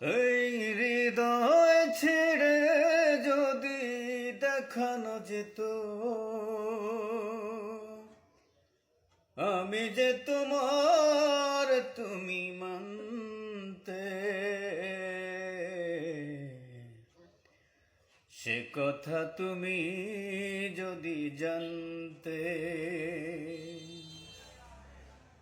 এই হৃদয় ছেড়ে যদি দেখানো যেত, আমি যে তোমার তুমি মানতে। সে কথা তুমি যদি জানতে।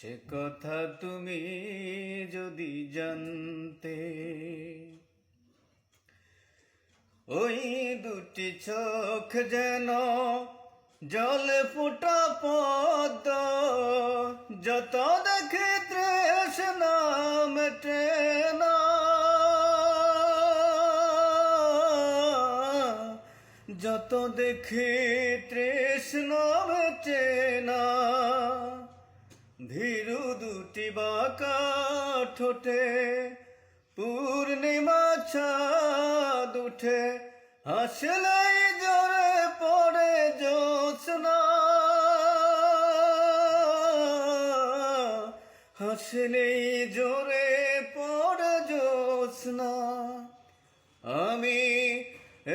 সে কথা তুমি যদি জানতে, ওই দুটি চোখ যেন জলে ফুটা পদ যত দেখে না যত দেখে তৃষ্ণ চেনা ভীরু দুটি বাঁকা ঠোঁটে, পূর্ণিমা ছাদ উঠে হাসলেই জোরে পড়ে জোৎস্না হাসলেই জোরে পড়ে জোৎস্না আমি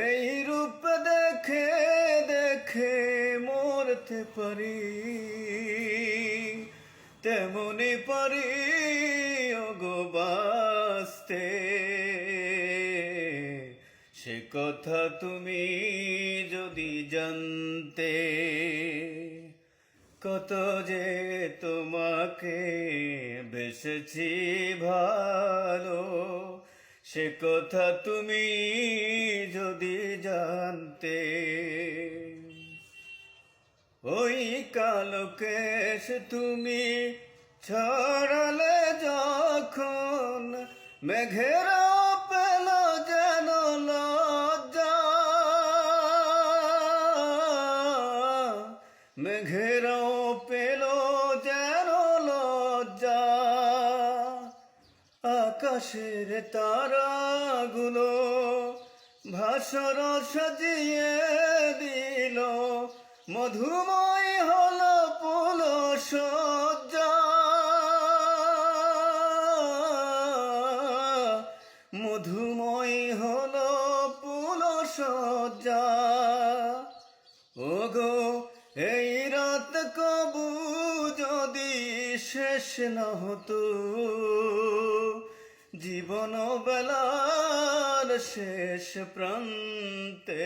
এই রূপ দেখে দেখে মরতে পারি। তেমনি পারি, ওগো বাসতে সে কথা তুমি যদি জানতে, কত যে তোমাকে বেসেছি ভালো, সে কথা তুমি যদি জানতে ওই কালকেশ তুমি ছড়ালে যখন মেঘেরা পেল যেন লজ্জা। মেঘেরাও পেল যেন লজ্জা। আকাশের তারাগুলো ভাসর সাজিয়ে দিল। মধুময় হল পুল সজ্জা মধুময় হল পুল সজ্জা ওগো, এই রাত কবু যদি শেষ না হতো জীবন বেলার শেষ প্রান্তে।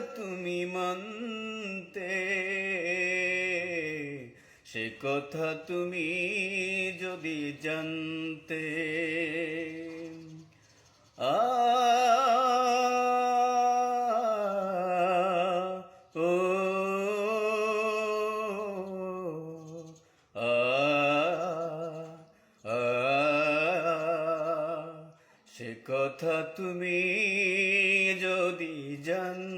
তুমি মানতে সে কথা তুমি যদি জানতে। আ সে কথা তুমি যদি জানতে